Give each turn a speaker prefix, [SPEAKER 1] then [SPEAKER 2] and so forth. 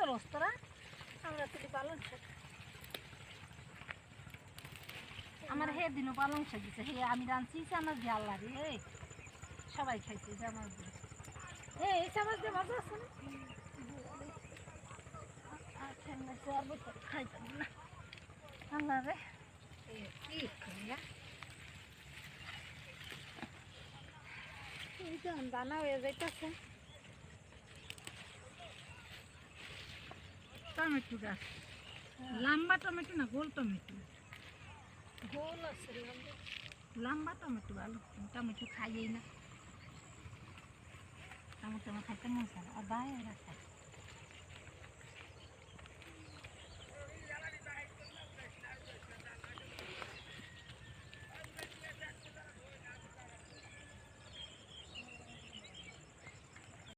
[SPEAKER 1] আমরা তুলি পালং আমার হে দিনও পালং শাক দিছে হে, আমি রাঁধছি আমার আল্লাহ রে। হে সবাই খাইছে জামাজ দিয়ে হে এই চামচ দিয়ে মজা আছে না? খাইতাম না রে। দানা হয়ে যাইতেছে।
[SPEAKER 2] টমেটো গাছ। লম্বা টমেটো না গোল টমেটো?
[SPEAKER 1] গোল আছে লম্বা।
[SPEAKER 2] টমেটো ভালো টমেটো খাইয়েই না।
[SPEAKER 1] টমেটো খাইতে মন আর বাইরে রাখা